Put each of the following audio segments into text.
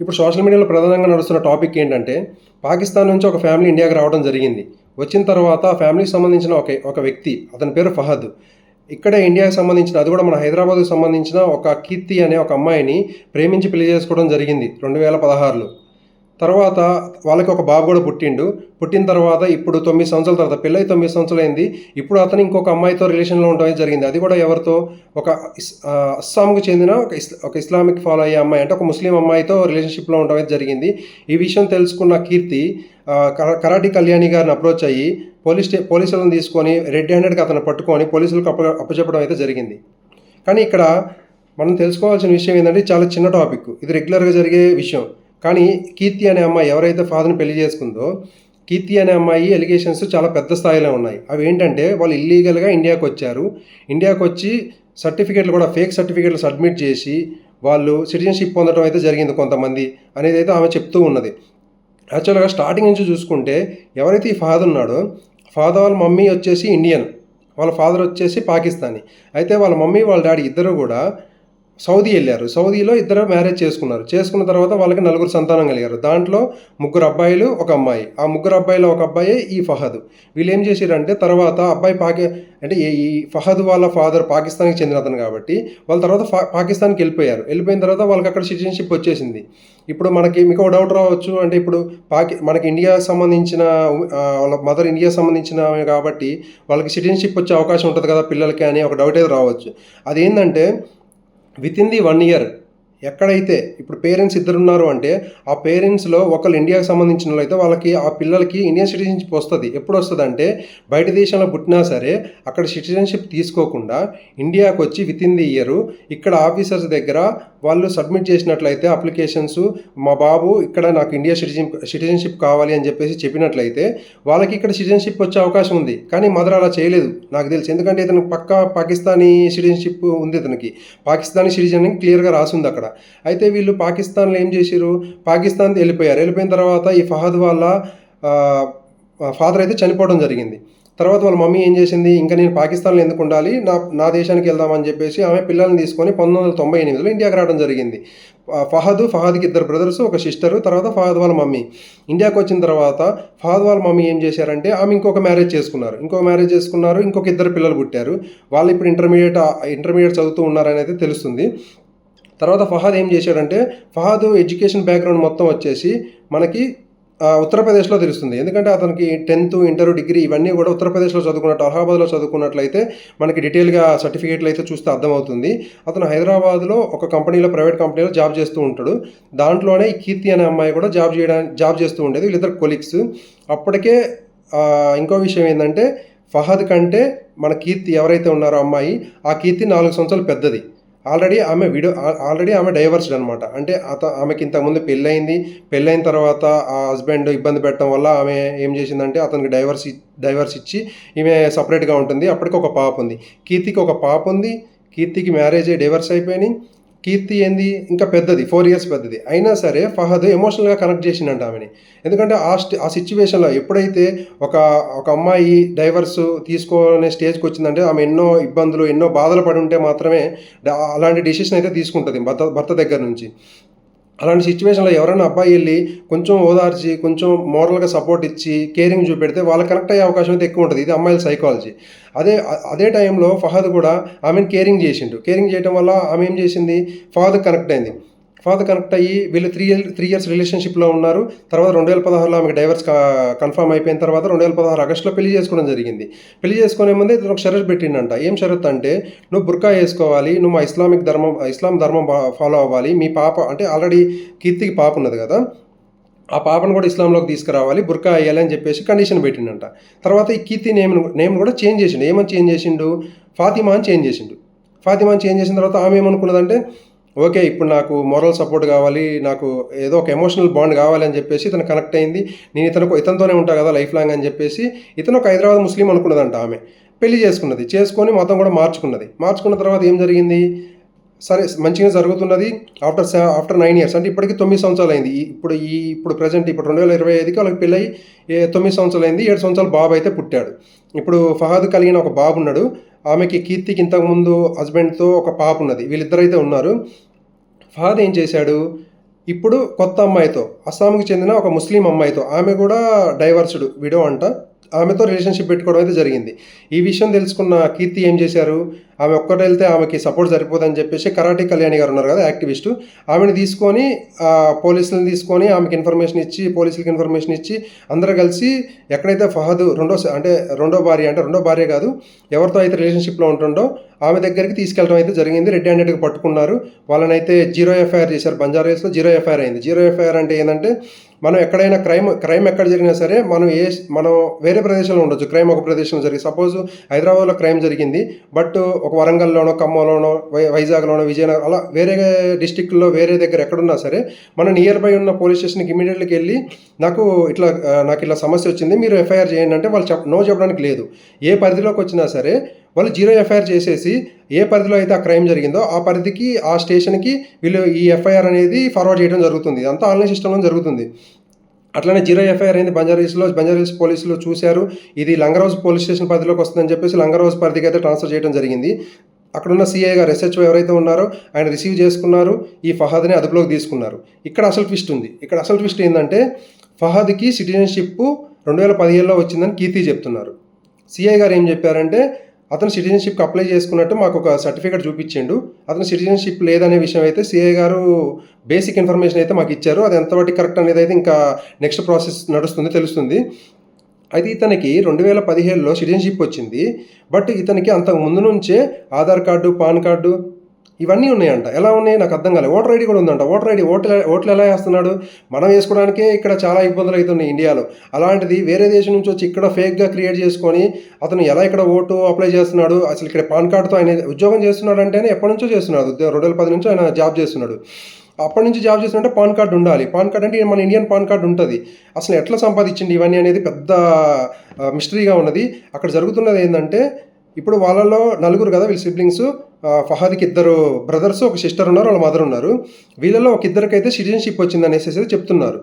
ఇప్పుడు సోషల్ మీడియాలో ప్రధానంగా నడుస్తున్న టాపిక్ ఏంటంటే పాకిస్తాన్ నుంచి ఒక ఫ్యామిలీ ఇండియాకి రావడం జరిగింది. వచ్చిన తర్వాత ఆ ఫ్యామిలీకి సంబంధించిన ఒక ఒక వ్యక్తి అతని పేరు ఫహద్. ఇక్కడే ఇండియాకి సంబంధించిన అది కూడా మన హైదరాబాద్కు సంబంధించిన ఒక కీర్తి అనే ఒక అమ్మాయిని ప్రేమించి పెళ్ళి చేసుకోవడం జరిగింది రెండు వేల పదహారులో. తర్వాత వాళ్ళకి ఒక బాబు కూడా పుట్టిండు. పుట్టిన తర్వాత ఇప్పుడు తొమ్మిది సంవత్సరాల తర్వాత పెళ్ళై తొమ్మిది సంవత్సరాలు అయింది ఇప్పుడు అతను ఇంకొక అమ్మాయితో రిలేషన్లో ఉండడం జరిగింది. అది కూడా ఎవరితో? ఒక అస్సాంకు చెందిన ఒక ఇస్ ఒక ఇస్లామిక్ ఫాలో అయ్యే అమ్మాయి అంటే ఒక ముస్లిం అమ్మాయితో రిలేషన్షిప్లో ఉండడం జరిగింది. ఈ విషయం తెలుసుకున్న కీర్తి కరా- కరాటి కళ్యాణి గారిని అప్రోచ్ అయ్యి పోలీస్ స్టే పోలీసులను తీసుకొని రెడ్ హ్యాండెడ్గా అతను పట్టుకొని పోలీసులకు అప్ప అప్పచెప్పడం అయితే జరిగింది. కానీ ఇక్కడ మనం తెలుసుకోవాల్సిన విషయం ఏంటంటే చాలా చిన్న టాపిక్. ఇది రెగ్యులర్గా జరిగే విషయం. కానీ కీర్తి అనే అమ్మాయి ఎవరైతే ఫాదర్ని పెళ్ళి చేసుకుందో కీర్తి అనే అమ్మాయి ఎలిగేషన్స్ చాలా పెద్ద స్థాయిలో ఉన్నాయి. అవి ఏంటంటే వాళ్ళు ఇల్లీగల్గా ఇండియాకి వచ్చారు. ఇండియాకి వచ్చి సర్టిఫికేట్లు కూడా ఫేక్ సర్టిఫికేట్లు సబ్మిట్ చేసి వాళ్ళు సిటిజన్షిప్ పొందడం అయితే జరిగింది కొంతమంది అనేది అయితే ఆమె చెప్తూ ఉన్నది. యాక్చువల్గా స్టార్టింగ్ నుంచి చూసుకుంటే ఎవరైతే ఈ ఫాదర్ ఉన్నాడో ఫాదర్ వాళ్ళ మమ్మీ వచ్చేసి ఇండియన్ వాళ్ళ ఫాదర్ వచ్చేసి పాకిస్తానీ. అయితే వాళ్ళ మమ్మీ వాళ్ళ డాడీ ఇద్దరు కూడా సౌదీ వెళ్ళారు. సౌదీలో ఇద్దరు మ్యారేజ్ చేసుకున్నారు. చేసుకున్న తర్వాత వాళ్ళకి నలుగురు సంతానం కలిగారు. దాంట్లో ముగ్గురు అబ్బాయిలు ఒక అమ్మాయి. ఆ ముగ్గురు అబ్బాయిలో ఒక అబ్బాయి ఈ ఫహద్. వీళ్ళు ఏం చేశారంటే తర్వాత అబ్బాయి పాకి అంటే ఈ ఫహద్ వాళ్ళ ఫాదర్ పాకిస్తాన్కి చెందిన అతను కాబట్టి వాళ్ళ తర్వాత పాకిస్తాన్కి వెళ్ళిపోయారు. వెళ్ళిపోయిన తర్వాత వాళ్ళకి అక్కడ సిటిజన్షిప్ వచ్చేసింది. ఇప్పుడు మనకి మీకు డౌట్ రావచ్చు. అంటే ఇప్పుడు పాకి మనకి ఇండియాకి సంబంధించిన వాళ్ళ మదర్ ఇండియా సంబంధించిన కాబట్టి వాళ్ళకి సిటిజన్షిప్ వచ్చే అవకాశం ఉంటుంది కదా పిల్లలకి అని ఒక డౌట్ అయితే రావచ్చు. అదేంటంటే with in the one year ఎక్కడైతే ఇప్పుడు పేరెంట్స్ ఇద్దరున్నారు అంటే ఆ పేరెంట్స్లో ఒకళ్ళు ఇండియాకి సంబంధించిన వాళ్ళు అయితే వాళ్ళకి ఆ పిల్లలకి ఇండియన్ సిటిజన్షిప్ వస్తుంది. ఎప్పుడు వస్తుంది అంటే బయట దేశంలో పుట్టినా సరే అక్కడ సిటిజన్షిప్ తీసుకోకుండా ఇండియాకి వచ్చి విత్ ఇన్ ది ఇయర్ ఇక్కడ ఆఫీసర్స్ దగ్గర వాళ్ళు సబ్మిట్ చేసినట్లయితే అప్లికేషన్స్ మా బాబు ఇక్కడ నాకు ఇండియా సిటిజన్ సిటిజన్షిప్ కావాలి అని చెప్పేసి చెప్పినట్లయితే వాళ్ళకి ఇక్కడ సిటిజన్షిప్ వచ్చే అవకాశం ఉంది. కానీ మదర్ అలా చేయలేదు. నాకు తెలుసు. ఎందుకంటే ఇతను పక్కా పాకిస్తానీ సిటిజన్షిప్ ఉంది ఇతనికి. పాకిస్తానీ సిటిజన్ అని క్లియర్గా రాసింది అక్కడ. అయితే వీళ్ళు పాకిస్తాన్లో ఏం చేశారు పాకిస్తాన్ వెళ్ళిపోయారు. వెళ్ళిపోయిన తర్వాత ఈ ఫహద్ వాళ్ళ ఫాదర్ అయితే చనిపోవడం జరిగింది. తర్వాత వాళ్ళ మమ్మీ ఏం చేసింది? ఇంకా నేను పాకిస్తాన్లో ఎందుకు ఉండాలి? నా నా దేశానికి వెళ్దామని చెప్పేసి ఆమె పిల్లల్ని తీసుకొని పంతొమ్మిది వందల తొంభై ఎనిమిదిలో ఇండియాకి రావడం జరిగింది. ఫహద్ ఫహద్కి ఇద్దరు బ్రదర్స్ ఒక సిస్టరు తర్వాత ఫహద్ వాళ్ళ మమ్మీ. ఇండియాకి వచ్చిన తర్వాత ఫహద్ వాళ్ళ మమ్మీ ఏం చేశారంటే ఆమె ఇంకొక మ్యారేజ్ చేసుకున్నారు. ఇంకొక మ్యారేజ్ చేసుకున్నారు. ఇంకొక ఇద్దరు పిల్లలు పుట్టారు. వాళ్ళు ఇప్పుడు ఇంటర్మీడియట్ ఇంటర్మీడియట్ చదువుతూ ఉన్నారని అయితే తెలుస్తుంది. తర్వాత ఫహాద్ ఏం చేశాడంటే ఫహాద్ ఎడ్యుకేషన్ బ్యాక్గ్రౌండ్ మొత్తం వచ్చేసి మనకి ఉత్తరప్రదేశ్లో తెలుస్తుంది. ఎందుకంటే అతనికి టెన్త్ ఇంటర్ డిగ్రీ ఇవన్నీ కూడా ఉత్తరప్రదేశ్లో చదువుకున్నట్టు అలహాబాద్లో చదువుకున్నట్లయితే మనకి డీటెయిల్గా సర్టిఫికేట్లు అయితే చూస్తే అర్థమవుతుంది. అతను హైదరాబాద్లో ఒక కంపెనీలో ప్రైవేట్ కంపెనీలో జాబ్ చేస్తూ ఉంటాడు. దాంట్లోనే ఈ కీర్తి అనే అమ్మాయి కూడా జాబ్ చేయడానికి జాబ్ చేస్తూ ఉండేది వీళ్ళిద్దరు కొలీగ్స్. అప్పటికే ఇంకో విషయం ఏంటంటే ఫహద్ కంటే మన కీర్తి ఎవరైతే ఉన్నారో అమ్మాయి ఆ కీర్తి నాలుగు సంవత్సరాలు పెద్దది. ఆల్రెడీ ఆమె విడో ఆల్రెడీ ఆమె డైవర్స్డ్ అనమాట అంటే అత ఆమెకి ఇంతకుముందు పెళ్ళయింది. పెళ్ళైన తర్వాత ఆ హస్బెండ్ ఇబ్బంది పెట్టడం వల్ల ఆమె ఏం చేసిందంటే అతనికి డైవర్స్ ఇ- డైవర్స్ ఇచ్చి ఈమె సపరేట్గా ఉంటుంది. అప్పటికి ఒక పాప ఉంది. కీర్తికి ఒక పాప ఉంది. కీర్తికి మ్యారేజ్ డైవర్స్ అయిపోయినాయి. కీర్తి ఏంది? ఇంకా పెద్దది ఫోర్ ఇయర్స్ పెద్దది. అయినా సరే ఫహద్ ఎమోషనల్గా కనెక్ట్ చేసిందంట ఆమెని. ఎందుకంటే ఆ స్టే ఆ సిచ్యువేషన్లో ఎప్పుడైతే ఒక ఒక అమ్మాయి డైవర్స్ తీసుకోనే స్టేజ్కి వచ్చిందంటే ఆమె ఎన్నో ఇబ్బందులు ఎన్నో బాధలు పడి ఉంటే మాత్రమే అలాంటి డిసిషన్ అయితే తీసుకుంటుంది భర్త భర్త దగ్గర నుంచి. అలాంటి సిచ్యువేషన్లో ఎవరైనా అబ్బాయి వెళ్ళి కొంచెం ఓదార్చి కొంచెం మోరల్గా సపోర్ట్ ఇచ్చి కేరింగ్ చూపెడితే వాళ్ళు కనెక్ట్ అయ్యే అవకాశం అయితే ఎక్కువ ఉంటుంది. ఇది అమ్మాయిల సైకాలజీ అదే అదే టైంలో ఫహద్ కూడా ఆమెను కేరింగ్ చేసిండు. కేరింగ్ చేయడం వల్ల ఆమె ఏం చేసింది? ఫహద్ కనెక్ట్ అయింది. ఫాదర్ కనెక్ట్ అయ్యి వీళ్ళు త్రీ ఇయర్ త్రీ ఇయర్స్ రిలేషన్షిప్లో ఉన్నారు. తర్వాత రెండు వేల పదహారులో ఆమెకు డైవర్స్ కన్ఫర్మ్ అయిపోయిన తర్వాత రెండు వేల పదహారు ఆగస్టులో పెళ్ళి చేసుకోవడం జరిగింది. పెళ్ళి చేసుకునే ముందే ఇతను ఒక షరత్ పెట్టిండంట. ఏం షరత్ అంటే నువ్వు బుర్కా వేసుకోవాలి నువ్వు మా ఇస్లామిక్ ధర్మం ఇస్లాం ధర్మం ఫాలో అవ్వాలి. మీ పాప అంటే ఆల్రెడీ కీర్తికి పాప ఉన్నది కదా. ఆ పాపను కూడా ఇస్లాంలోకి తీసుకురావాలి బుర్కా వేయాలి అని చెప్పేసి కండిషన్ పెట్టిండంట. తర్వాత ఈ కీర్తి నేమ్ నేమ్ కూడా చేంజ్ చేసిండు. ఏమని చేంజ్ చేసిండు? ఫాతిమా అని చేంజ్ చేసిండు. ఫాతిమా అని చేంజ్ చేసిన తర్వాత ఆమె ఏమనుకున్నదంటే ఓకే ఇప్పుడు నాకు మోరల్ సపోర్ట్ కావాలి నాకు ఏదో ఒక ఎమోషనల్ బాండ్ కావాలి అని చెప్పేసి ఇతను కనెక్ట్ అయింది. నేను ఇతను ఇతనితోనే ఉంటా కదా లైఫ్ లాంగ్ అని చెప్పేసి ఇతను ఒక హైదరాబాద్ ముస్లిం అనుకున్నదంట ఆమె. పెళ్ళి చేసుకున్నది. చేసుకొని మతం కూడా మార్చుకున్నది. మార్చుకున్న తర్వాత ఏం జరిగింది? సరే మంచిగా జరుగుతున్నది. ఆఫ్టర్ ఆఫ్టర్ నైన్ ఇయర్స్ అంటే ఇప్పటికి తొమ్మిది సంవత్సరాలు అయింది. ఇప్పుడు ఈ ఇప్పుడు ప్రజెంట్ ఇప్పుడు రెండు వేల ఇరవై ఐదుకి వాళ్ళకి పెళ్ళి తొమ్మిది సంవత్సరాలు అయింది. ఏడు సంవత్సరాలు బాబు అయితే పుట్టాడు. ఇప్పుడు ఫహాద్ కలిగిన ఒక బాబు ఉన్నాడు. ఆమెకి కీర్తికి ఇంతకుముందు హస్బెండ్తో ఒక పాప ఉన్నది. వీళ్ళిద్దరైతే ఉన్నారు. ఫహాద్ ఏం చేశాడు? ఇప్పుడు కొత్త అమ్మాయితో అస్సాంకి చెందిన ఒక ముస్లిం అమ్మాయితో ఆమె కూడా డైవర్స్డ్ విడో అంట. ఆమెతో రిలేషన్షిప్ పెట్టుకోవడం అయితే జరిగింది. ఈ విషయం తెలుసుకున్న కీర్తి ఏం చేశారు? ఆమె ఒక్కటి వెళ్తే ఆమెకి సపోర్ట్ సరిపోదని చెప్పేసి కరాటే కళ్యాణి గారు ఉన్నారు కదా యాక్టివిస్టు ఆమెను తీసుకొని పోలీసులను తీసుకొని ఆమెకి ఇన్ఫర్మేషన్ ఇచ్చి పోలీసులకి ఇన్ఫర్మేషన్ ఇచ్చి అందరూ కలిసి ఎక్కడైతే ఫహద్ రెండో అంటే రెండో భార్య అంటే రెండో భార్య కాదు ఎవరితో అయితే రిలేషన్షిప్లో ఉంటుండో ఆమె దగ్గరికి తీసుకెళ్ళడం అయితే జరిగింది. రెడ్ హ్యాండెడ్గా పట్టుకున్నారు. వాళ్ళనైతే జీరో ఎఫ్ఐఆర్ చేశారు. బంజారాస్లో జీరో ఎఫ్ఐఆర్ అయింది. జీరో ఎఫ్ఐఆర్ అంటే ఏంటంటే మనం ఎక్కడైనా క్రైమ్ క్రైమ్ ఎక్కడ జరిగినా సరే మనం ఏ మనం వేరే ప్రదేశంలో ఉండొచ్చు. క్రైమ్ ఒక ప్రదేశంలో జరిగి సపోజ్ హైదరాబాద్లో క్రైమ్ జరిగింది బట్ ఒక వరంగల్లోనో ఖమ్మంలోనో వై వైజాగ్లోనో విజయనగరం అలా వేరే డిస్టిక్లో వేరే దగ్గర ఎక్కడున్నా సరే మన నియర్ బై ఉన్న పోలీస్ స్టేషన్కి ఇమీడియట్లీకి వెళ్ళి నాకు ఇట్లా నాకు ఇట్లా సమస్య వచ్చింది మీరు ఎఫ్ఐఆర్ చేయండి అంటే వాళ్ళు చెప్ నో చెప్పడానికి లేదు. ఏ పరిధిలోకి వచ్చినా సరే వాళ్ళు జీరో ఎఫ్ఐఆర్ చేసేసి ఏ పరిధిలో అయితే ఆ క్రైమ్ జరిగిందో ఆ పరిధికి ఆ స్టేషన్కి వీళ్ళు ఈ ఎఫ్ఐఆర్ అనేది ఫార్వర్డ్ చేయడం జరుగుతుంది. అంతా ఆన్లైన్ సిస్టంలో జరుగుతుంది. అట్లనే జీరో ఎఫ్ఐఆర్ అయింది బంజారీస్లో బంజారీస్ పోలీసులు చూశారు. ఇది లంగరౌజ్ పోలీస్ స్టేషన్ పరిధిలోకి వస్తుందని చెప్పేసి లంగరౌజ్ పరిధికి అయితే ట్రాన్స్ఫర్ చేయడం జరిగింది. అక్కడున్న సిఐ గారు ఎస్హెచ్ఓ ఎవరైతే ఉన్నారో ఆయన రిసీవ్ చేసుకున్నారు. ఈ ఫహాద్ని అదుపులోకి తీసుకున్నారు. ఇక్కడ అసలు ట్విస్ట్ ఉంది. ఇక్కడ అసలు ట్విస్ట్ ఏంటంటే ఫహాద్కి సిటిజన్షిప్ రెండు వేల పదిహేడులో వచ్చిందని కీర్తి చెప్తున్నారు. సీఐ గారు ఏం చెప్పారంటే అతను సిటిజన్షిప్కి అప్లై చేసుకున్నట్టు మాకు ఒక సర్టిఫికేట్ చూపించిండు. అతను సిటిజన్షిప్ లేదనే విషయం అయితే సిఐ గారు బేసిక్ ఇన్ఫర్మేషన్ అయితే మాకు ఇచ్చారు. అది ఎంతవరకు కరెక్ట్ అనేది అయితే ఇంకా నెక్స్ట్ ప్రాసెస్ నడుస్తుంది తెలుస్తుంది. అయితే ఇతనికి రెండు వేల పదిహేడులో సిటిజన్షిప్ వచ్చింది. బట్ ఇతనికి అంతకు ముందు నుంచే ఆధార్ కార్డు పాన్ కార్డు ఇవన్నీ ఉన్నాయంట. ఎలా ఉన్నాయి? నాకు అర్థం కాలేదు. ఓటర్ ఐడి కూడా ఉందంట. ఓటర్ ఐడి ఓట్లు ఓట్లు ఎలా వేస్తున్నాడు? మనం వేసుకోవడానికే ఇక్కడ చాలా ఇబ్బందులు అవుతున్నాయి ఇండియాలో. అలాంటిది వేరే దేశం నుంచి వచ్చి ఇక్కడ ఫేక్గా క్రియేట్ చేసుకొని అతను ఎలా ఇక్కడ ఓటు అప్లై చేస్తున్నాడు? అసలు ఇక్కడ పాన్ కార్డుతో ఆయన ఉద్యోగం చేస్తున్నాడు అంటేనే ఎప్పటి నుంచో చేస్తున్నాడు. రెండు వేల పది నుంచి ఆయన జాబ్ చేస్తున్నాడు. అప్పటి నుంచి జాబ్ చేస్తుంటే పాన్ కార్డు ఉండాలి. పాన్ కార్డ్ అంటే మన ఇండియన్ పాన్ కార్డు ఉంటుంది. అసలు ఎట్లా సంపాదించింది ఇవన్నీ అనేది పెద్ద మిస్టరీగా ఉన్నది. అక్కడ జరుగుతున్నది ఏంటంటే ఇప్పుడు వాళ్ళలో నలుగురు కదా వీళ్ళ సిబ్లింగ్స్ ఫహాద్కి ఇద్దరు బ్రదర్స్ ఒక సిస్టర్ ఉన్నారు వాళ్ళ మదర్ ఉన్నారు. వీళ్ళలో ఒక ఇద్దరికైతే సిటిజన్షిప్ వచ్చింది అనేసి అయితే చెప్తున్నారు.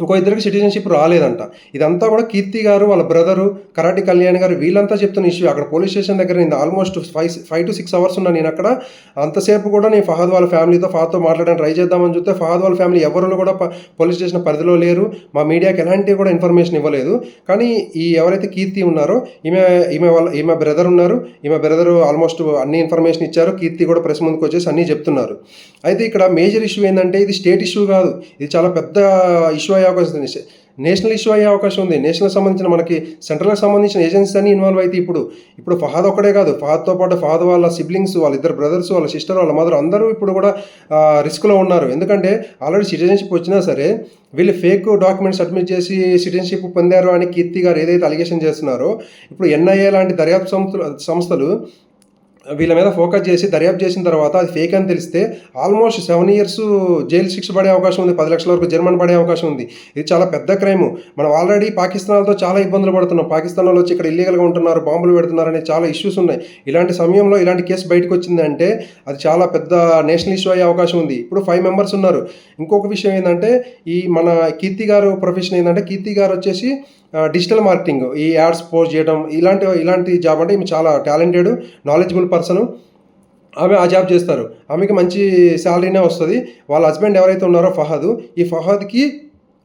ఇంకో ఇద్దరికి సిటిజన్షిప్ రాలేదంట. ఇదంతా కూడా కీర్తి గారు వాళ్ళ బ్రదరు కరాటి కళ్యాణ్ గారు వీళ్ళంతా చెప్తున్న ఇష్యూ అక్కడ పోలీస్ స్టేషన్ దగ్గర నేను almost five five to six hours ఉన్నా నేను అక్కడ. అంతసేపు కూడా నేను ఫహద్ వాళ్ళ ఫ్యామిలీతో ఫహద్తో మాట్లాడడానికి ట్రై చేద్దామని చూస్తే ఫహద్ వాళ్ళ ఫ్యామిలీ ఎవరు కూడా పోలీస్ స్టేషన్ పరిధిలో లేరు. మా మీడియాకి ఎలాంటి కూడా ఇన్ఫర్మేషన్ ఇవ్వలేదు. కానీ ఈ ఎవరైతే కీర్తి ఉన్నారో ఈమె ఈమె వాళ్ళ ఈమె బ్రదర్ ఉన్నారు. ఈమె బ్రదర్ ఆల్మోస్ట్ అన్ని ఇన్ఫర్మేషన్ ఇచ్చారు. కీర్తి కూడా ప్రెస్ ముందుకు వచ్చేసి అన్నీ చెప్తున్నారు. అయితే ఇక్కడ మేజర్ ఇష్యూ ఏంటంటే ఇది స్టేట్ ఇష్యూ కాదు. ఇది చాలా పెద్ద ఇష్యూ అయ్యే. అవకాశం ఉంది. నేషనల్ ఇష్యూ అయ్యే అవకాశం ఉంది. నేషనల్ సంబంధించిన మనకి సెంట్రల్కి సంబంధించిన ఏజెన్సీస్ అన్ని ఇన్వాల్వ్ అయితే ఇప్పుడు ఇప్పుడు ఫహాద్ ఒక్కడే కాదు. ఫహాద్తో పాటు ఫహాద్ వాళ్ళ సిబ్లింగ్స్ వాళ్ళ ఇద్దరు బ్రదర్స్ వాళ్ళ సిస్టర్ వాళ్ళ మదర్ అందరూ ఇప్పుడు కూడా రిస్క్లో ఉన్నారు. ఎందుకంటే ఆల్రెడీ సిటిజన్షిప్ వచ్చినా సరే వీళ్ళు ఫేక్ డాక్యుమెంట్స్ సబ్మిట్ చేసి సిటిజన్షిప్ పొందారు అని కీర్తి గారు ఏదైతే అలిగేషన్ చేస్తున్నారో ఇప్పుడు ఎన్ఐఏ లాంటి దర్యాప్తు సంస్థలు సంస్థలు వీళ్ళ మీద ఫోకస్ చేసి దర్యాప్తు చేసిన తర్వాత అది ఫేక్ అని తెలిస్తే ఆల్మోస్ట్ సెవెన్ ఇయర్స్ జైలు శిక్ష పడే అవకాశం ఉంది. పది లక్షల వరకు జరిమానా పడే అవకాశం ఉంది. ఇది చాలా పెద్ద క్రైమ్ మనం ఆల్రెడీ పాకిస్తాన్తో చాలా ఇబ్బందులు పడుతున్నాం. పాకిస్తాన్ వాళ్ళు వచ్చి ఇక్కడ ఇల్లీగల్గా ఉంటున్నారు బాంబులు పెడుతున్నారు అనే చాలా ఇష్యూస్ ఉన్నాయి. ఇలాంటి సమయంలో ఇలాంటి కేసు బయటకు వచ్చిందంటే అది చాలా పెద్ద నేషనల్ ఇష్యూ అయ్యే అవకాశం ఉంది. ఇప్పుడు ఫైవ్ మెంబర్స్ ఉన్నారు. ఇంకొక విషయం ఏంటంటే ఈ మన కీర్తి గారు ప్రొఫెషన్ ఏంటంటే కీర్తి గారు వచ్చేసి డిజిటల్ మార్కెటింగ్ ఈ యాడ్స్ పోస్ట్ చేయడం ఇలాంటి ఇలాంటి జాబ్ అంటే ఈమె చాలా టాలెంటెడ్ నాలెడ్జబుల్ పర్సన్ ఆమె ఆ జాబ్ చేస్తారు. ఆమెకి మంచి శాలరీనే వస్తుంది. వాళ్ళ హస్బెండ్ ఎవరైతే ఉన్నారో ఫహద్ ఈ ఫహద్కి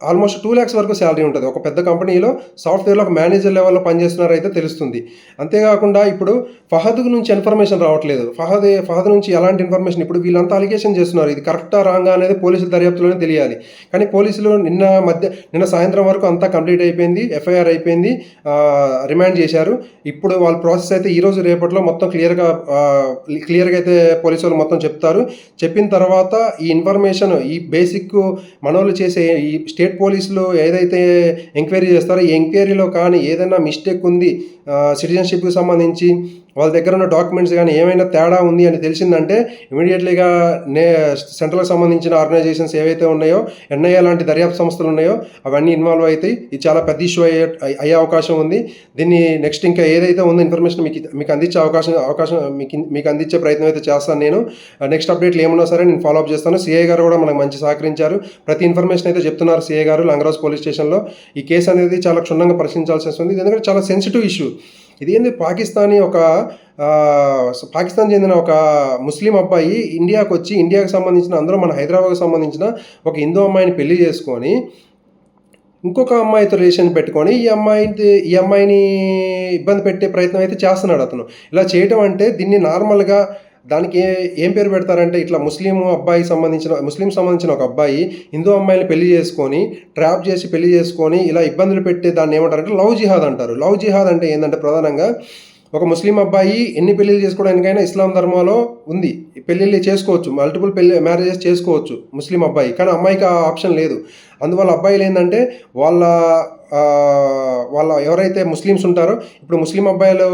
ఆల్మోస్ట్ టూ ల్యాక్స్ వరకు శాలరీ ఉంటుంది. ఒక పెద్ద కంపెనీలో సాఫ్ట్వేర్లో ఒక మేనేజర్ లెవెల్లో పనిచేస్తున్నారైతే తెలుస్తుంది. అంతేకాకుండా ఇప్పుడు ఫహద్ నుంచి ఇన్ఫర్మేషన్ రావట్లేదు. ఫహద్ ఫహద్ నుంచి ఎలాంటి ఇన్ఫర్మేషన్? ఇప్పుడు వీళ్ళంతా అలిగేషన్ చేస్తున్నారు. ఇది కరెక్టా రాంగా అనేది పోలీసుల దర్యాప్తులోనే తెలియాలి. కానీ పోలీసులు నిన్న మధ్య నిన్న సాయంత్రం వరకు అంతా కంప్లీట్ అయిపోయింది. ఎఫ్ఐఆర్ అయిపోయింది. రిమాండ్ చేశారు. ఇప్పుడు వాళ్ళ ప్రాసెస్ అయితే ఈ రోజు రేపట్లో మొత్తం క్లియర్గా క్లియర్గా అయితే పోలీసు వాళ్ళు మొత్తం చెప్తారు. చెప్పిన తర్వాత ఈ ఇన్ఫర్మేషన్ ఈ బేసిక్ మనోళ్ళు చేసే ఈ స్టేట్ పోలీసులు ఏదైతే ఎంక్వైరీ చేస్తారో ఈ ఎంక్వైరీలో కానీ ఏదైనా మిస్టేక్ ఉంది సిటిజన్షిప్కి సంబంధించి వాళ్ళ దగ్గర ఉన్న డాక్యుమెంట్స్ కానీ ఏమైనా తేడా ఉంది అని తెలిసిందంటే ఇమీడియట్లీగా నే సెంట్రల్కి సంబంధించిన ఆర్గనైజేషన్స్ ఏవైతే ఉన్నాయో ఎన్ఐఏ లాంటి దర్యాప్తు సంస్థలు ఉన్నాయో అవన్నీ ఇన్వాల్వ్ అవుతాయి. ఇది చాలా పెద్ద ఇష్యూ అయ్యే అయ్యే అవకాశం ఉంది. దీన్ని నెక్స్ట్ ఇంకా ఏదైతే ఉందో ఇన్ఫర్మేషన్ మీకు మీకు అందించే అవకాశం అవకాశం మీకు మీకు అందించే ప్రయత్నం అయితే చేస్తాను నేను. నెక్స్ట్ అప్డేట్లు ఏమన్నా సరే నేను ఫాలో అప్ చేస్తాను. సిఐ గారు కూడా మనకు మంచి సహకరించారు. ప్రతి ఇన్ఫర్మేషన్ అయితే చెప్తున్నారు సిఐ గారు లంగరాజ్ పోలీస్ స్టేషన్లో. ఈ కేసు అనేది చాలా క్షుణ్ణంగా పరిశీలించాల్సి వస్తుంది. ఎందుకంటే చాలా సెన్సిటివ్ ఇష్యూ ఇదేంది పాకిస్తానీ ఒక పాకిస్తాన్ చెందిన ఒక ముస్లిం అబ్బాయి ఇండియాకి వచ్చి ఇండియాకి సంబంధించిన అందరూ మన హైదరాబాద్కి సంబంధించిన ఒక హిందూ అమ్మాయిని పెళ్ళి చేసుకొని ఇంకొక అమ్మాయితో రిలేషన్ పెట్టుకొని ఈ అమ్మాయి ఈ అమ్మాయిని ఇబ్బంది పెట్టే ప్రయత్నం అయితే చేస్తున్నాడు అతను. ఇలా చేయటం అంటే దీన్ని నార్మల్గా దానికి ఏం పేరు పెడతారంటే ఇట్లా ముస్లిం అబ్బాయి సంబంధించిన ముస్లిం సంబంధించిన ఒక అబ్బాయి హిందూ అమ్మాయిని పెళ్ళి చేసుకొని ట్రాప్ చేసి పెళ్ళి చేసుకొని ఇలా ఇబ్బందులు పెట్టే దాన్ని ఏమంటారంటే లవ్ జిహాద్ అంటారు. లవ్ జిహాద్ అంటే ఏంటంటే ప్రధానంగా ఒక ముస్లిం అబ్బాయి ఎన్ని పెళ్ళిళ్ళు చేసుకోవడానికైనా ఇస్లాం ధర్మంలో ఉంది. పెళ్ళిళ్ళు చేసుకోవచ్చు మల్టిపుల్ పెళ్ళి మ్యారేజెస్ చేసుకోవచ్చు ముస్లిం అబ్బాయి. కానీ అమ్మాయికి ఆ ఆప్షన్ లేదు. అందువల్ల అబ్బాయిలు ఏంటంటే వాళ్ళ వాళ్ళ ఎవరైతే ముస్లిమ్స్ ఉంటారో ఇప్పుడు ముస్లిం అబ్బాయిలు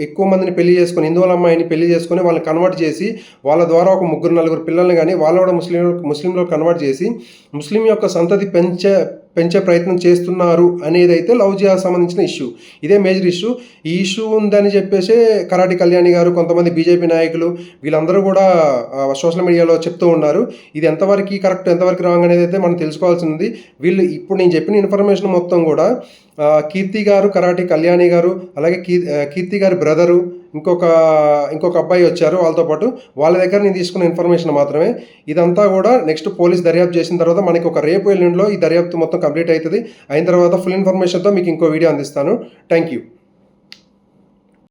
ఎక్కువ మందిని పెళ్ళి చేసుకొని హిందువుల అమ్మాయిని పెళ్ళి చేసుకొని వాళ్ళని కన్వర్ట్ చేసి వాళ్ళ ద్వారా ఒక ముగ్గురు నలుగురు పిల్లల్ని కానీ వాళ్ళు కూడా ముస్లిం ముస్లింలో కన్వర్ట్ చేసి ముస్లిం యొక్క సంతతి పెంచే పెంచే ప్రయత్నం చేస్తున్నారు అనేది అయితే లవ్ జిహాద్ సంబంధించిన ఇష్యూ. ఇదే మేజర్ ఇష్యూ. ఈ ఇష్యూ ఉందని చెప్పేసి కరాటి కళ్యాణి గారు కొంతమంది బీజేపీ నాయకులు వీళ్ళందరూ కూడా సోషల్ మీడియాలో చెప్తూ ఉన్నారు. ఇది ఎంతవరకు కరెక్ట్ ఎంతవరకు రాంగ్ అనేది అయితే మనం తెలుసుకోవాల్సింది. వీళ్ళు ఇప్పుడు నేను చెప్పిన ఇన్ఫర్మేషన్ మొత్తం కూడా కీర్తి గారు కరాటి కళ్యాణి గారు అలాగే కీర్తి గారి బ్రదరు ఇంకొక ఇంకొక అబ్బాయి వచ్చారు వాళ్ళతో పాటు. వాళ్ళ దగ్గర నేను తీసుకున్న ఇన్ఫర్మేషన్ మాత్రమే. ఇదంతా కూడా నెక్స్ట్ పోలీస్ దర్యాప్తు చేసిన తర్వాత మనకి ఒక రేపు ఎల్లుండిలో ఈ దర్యాప్తు మొత్తం కంప్లీట్ అవుతుంది. అయిన తర్వాత ఫుల్ ఇన్ఫర్మేషన్తో మీకు ఇంకో వీడియో అందిస్తాను. Thank you